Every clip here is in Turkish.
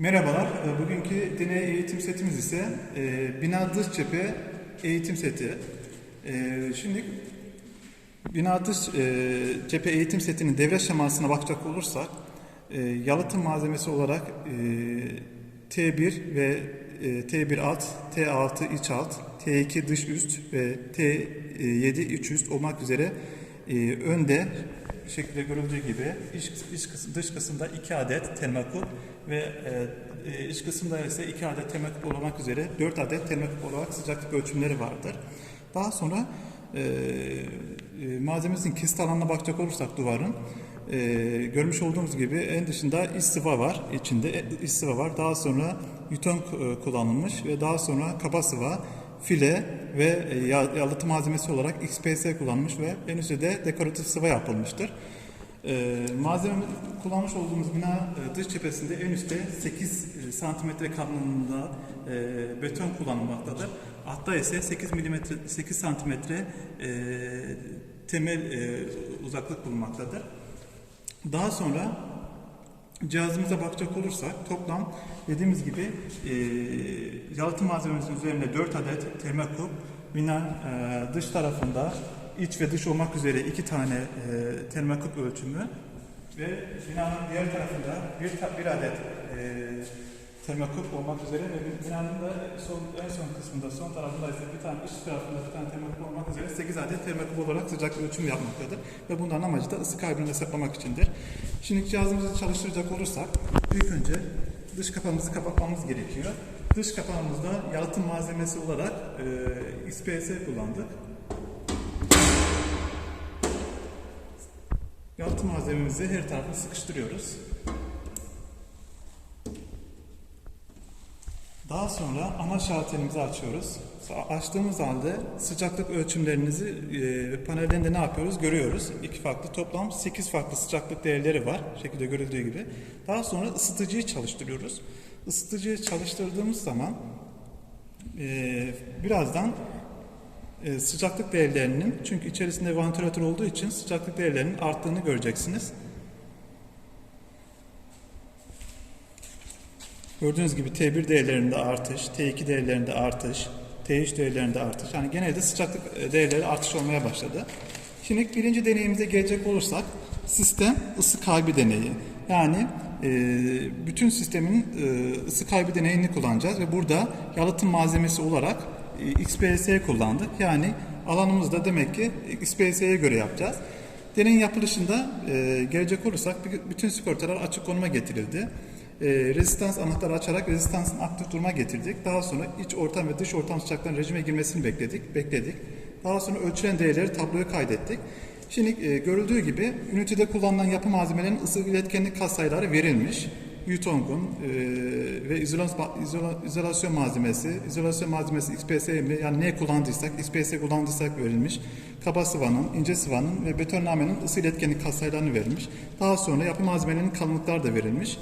Merhabalar, e, bugünkü deney eğitim setimiz ise e, bina dış cephe eğitim seti. E, şimdi bina dış e, cephe eğitim setinin devre şemasına bakacak olursak, e, yalıtım malzemesi olarak e, T1 ve e, T1 alt, T6 iç alt, T2 dış üst ve T7 iç üst olmak üzere e, önde şekilde görüldüğü gibi iç, iç kısım, dış kısımda 2 adet telmakut ve e, e, iç kısımda ise 2 adet telmakut olmak üzere 4 adet telmakut olarak sıcaklık ölçümleri vardır. Daha sonra e, e, malzememizin kesit alanına bakacak olursak duvarın e, görmüş olduğumuz gibi en dışında iç sıva var içinde iç sıva var. Daha sonra yuton e, kullanılmış ve daha sonra kaba sıva file ve e, ya- yalıtım malzemesi olarak XPS kullanılmış ve en üstte de dekoratif sıva yapılmıştır. E, malzeme kullanmış olduğumuz bina e, dış cephesinde en üstte 8 e, santimetre kalınlığında e, beton kullanılmaktadır. Altta ise 8 milimetre 8 santimetre e, temel e, uzaklık bulunmaktadır. Daha sonra cihazımıza bakacak olursak toplam dediğimiz gibi e, yalıtım malzememizin üzerinde 4 adet termokub, binanın e, dış tarafında iç ve dış olmak üzere 2 tane e, termokub ölçümü ve binanın diğer tarafında bir, ta- bir adet e, termokub olmak üzere ve binanın da son, en son kısmında son tarafında ise bir tane iç tarafında bir tane termokub olmak üzere 8 adet termokub olarak sıcak ölçüm yapmaktadır ve bunların amacı da ısı kaybını hesaplamak içindir. Şimdi cihazımızı çalıştıracak olursak ilk önce dış kapağımızı kapatmamız gerekiyor. Dış kapağımızda yalıtım malzemesi olarak e, XPS kullandık. Yalıtım malzememizi her tarafını sıkıştırıyoruz. Daha sonra ana şalterimizi açıyoruz. Açtığımız halde sıcaklık ölçümlerinizi e, panelden de ne yapıyoruz görüyoruz. İki farklı toplam 8 farklı sıcaklık değerleri var. Şekilde görüldüğü gibi. Daha sonra ısıtıcıyı çalıştırıyoruz. Isıtıcıyı çalıştırdığımız zaman e, birazdan e, sıcaklık değerlerinin çünkü içerisinde vantilatör olduğu için sıcaklık değerlerinin arttığını göreceksiniz. Gördüğünüz gibi T1 değerlerinde artış, T2 değerlerinde artış, T3 değerlerinde artış. Yani genelde sıcaklık e, değerleri artış olmaya başladı. Şimdi birinci deneyimize gelecek olursak sistem ısı kaybı deneyi. Yani e, bütün sistemin e, ısı kaybı deneyini kullanacağız ve burada yalıtım malzemesi olarak e, XPS kullandık. Yani alanımızda demek ki XPS'ye göre yapacağız. Deneyin yapılışında e, gelecek olursak bütün sigortalar açık konuma getirildi. E, rezistans anahtarı açarak rezistansın aktif duruma getirdik. Daha sonra iç ortam ve dış ortam sıcaklığının rejime girmesini bekledik. bekledik. Daha sonra ölçülen değerleri tabloya kaydettik. Şimdi e, görüldüğü gibi ünitede kullanılan yapı malzemelerinin ısı iletkenlik katsayıları verilmiş. Yutong'un e, ve izolasyon, izola- izolasyon malzemesi, izolasyon malzemesi XPS mi yani ne kullandıysak, XPS kullandıysak verilmiş. Kaba sıvanın, ince sıvanın ve betonnamenin ısı iletkenlik katsayılarını verilmiş. Daha sonra yapı malzemelerinin kalınlıkları da verilmiş.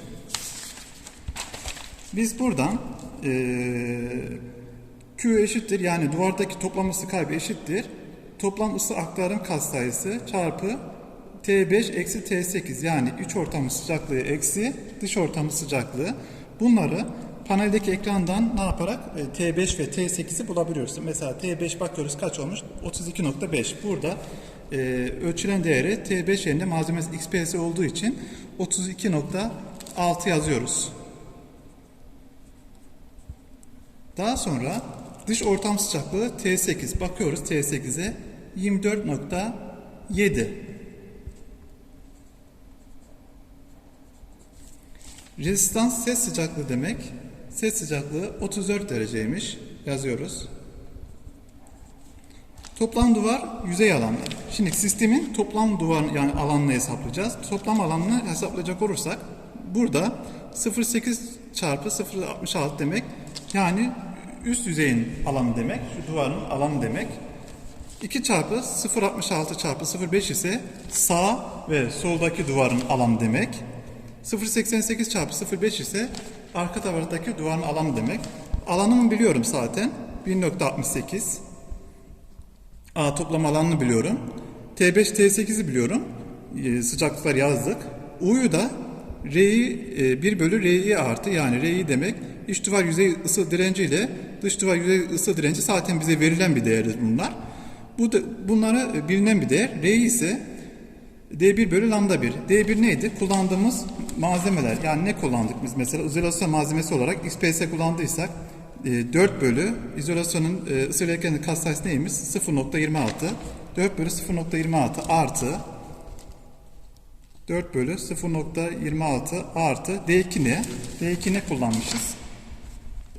Biz buradan eee Q eşittir yani duvardaki toplam ısı kaybı eşittir. Toplam ısı aktarım katsayısı çarpı T5 eksi T8 yani iç ortamı sıcaklığı eksi dış ortamı sıcaklığı. Bunları paneldeki ekrandan ne yaparak e, T5 ve T8'i bulabiliyoruz. Mesela T5 bakıyoruz kaç olmuş? 32.5. Burada e, ölçülen değeri T5 yerine malzemesi XPS olduğu için 32.6 yazıyoruz. Daha sonra dış ortam sıcaklığı T8. Bakıyoruz T8'e 24.7. Rezistans ses sıcaklığı demek. Ses sıcaklığı 34 dereceymiş. Yazıyoruz. Toplam duvar yüzey alanı. Şimdi sistemin toplam duvar yani alanını hesaplayacağız. Toplam alanını hesaplayacak olursak burada 0.8 çarpı 0.66 demek. Yani üst yüzeyin alanı demek. Şu duvarın alanı demek. 2 çarpı 0.66 çarpı 0.5 ise sağ ve soldaki duvarın alanı demek. 0.88 çarpı 0.5 ise arka taraftaki duvarın alanı demek. Alanımı biliyorum zaten. 1.68. A toplam alanını biliyorum. T5, T8'i biliyorum. Ee, sıcaklıklar yazdık. U'yu da R'yi e, 1 bölü R'yi artı yani R'yi demek iç duvar yüzey ısı direnci ile dış duvar yüzey ısı direnci zaten bize verilen bir değerdir bunlar. Bu da, bunlara e, bilinen bir değer. R'yi ise D1 bölü lambda 1. D1 neydi? Kullandığımız malzemeler. Yani ne kullandık biz mesela? İzolasyon malzemesi olarak XPS kullandıysak e, 4 bölü izolasyonun e, ısı iletkenlik katsayısı neymiş? 0.26. 4 bölü 0.26 artı 4 bölü 0.26 artı D2 ne? D2 ne kullanmışız?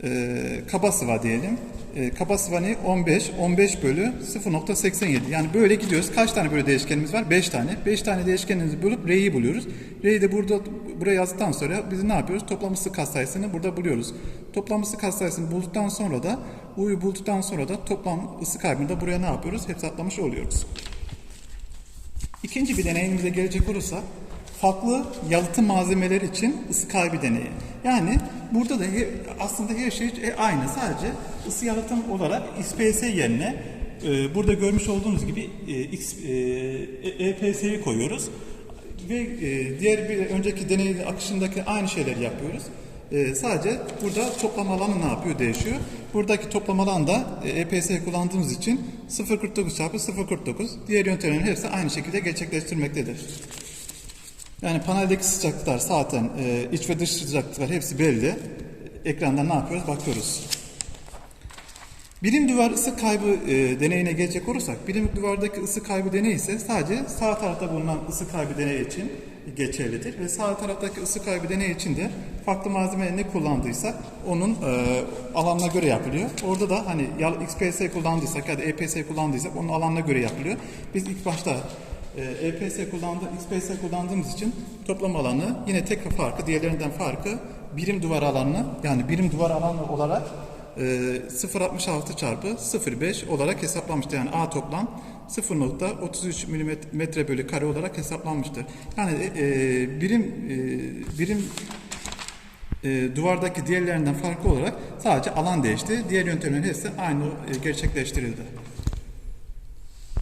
Ee, kaba diyelim. Ee, kaba ne? 15. 15 bölü 0.87. Yani böyle gidiyoruz. Kaç tane böyle değişkenimiz var? 5 tane. 5 tane değişkenimizi bulup R'yi buluyoruz. R'yi de burada buraya yazdıktan sonra biz ne yapıyoruz? Toplam ısı katsayısını burada buluyoruz. Toplam ısı katsayısını bulduktan sonra da U'yu bulduktan sonra da toplam ısı kaybını da buraya ne yapıyoruz? Hesaplamış oluyoruz. İkinci bir deneyimize gelecek olursak farklı yalıtım malzemeleri için ısı kaybı deneyi. Yani burada da he- aslında her şey e, aynı. Sadece ısı yalıtım olarak XPS yerine e, burada görmüş olduğunuz gibi e, e, EPS'yi koyuyoruz. Ve e, diğer bir önceki deney akışındaki aynı şeyleri yapıyoruz. E, sadece burada toplam alanı ne yapıyor değişiyor. Buradaki toplam alan da e, EPS kullandığımız için 0.49 çarpı 0.49. Diğer yöntemlerin hepsi aynı şekilde gerçekleştirmektedir. Yani paneldeki sıcaklıklar zaten e, iç ve dış sıcaklıklar hepsi belli. Ekrandan ne yapıyoruz? Bakıyoruz. Birim duvar ısı kaybı e, deneyine gelecek olursak, birim duvardaki ısı kaybı deneyi ise sadece sağ tarafta bulunan ısı kaybı deneyi için geçerlidir. Ve sağ taraftaki ısı kaybı deneyi için de farklı malzeme ne kullandıysak onun e, alanına göre yapılıyor. Orada da hani XPS kullandıysak ya da EPS kullandıysak onun alanına göre yapılıyor. Biz ilk başta EPS kullandı, XPS kullandığımız için toplam alanı yine tek farkı, diğerlerinden farkı birim duvar alanını yani birim duvar alanı olarak e, 0.66 çarpı 0.5 olarak hesaplamıştır. Yani A toplam 0.33 milimetre bölü kare olarak hesaplanmıştır. Yani e, e, birim e, birim e, duvardaki diğerlerinden farklı olarak sadece alan değişti. Diğer yöntemlerin hepsi aynı e, gerçekleştirildi.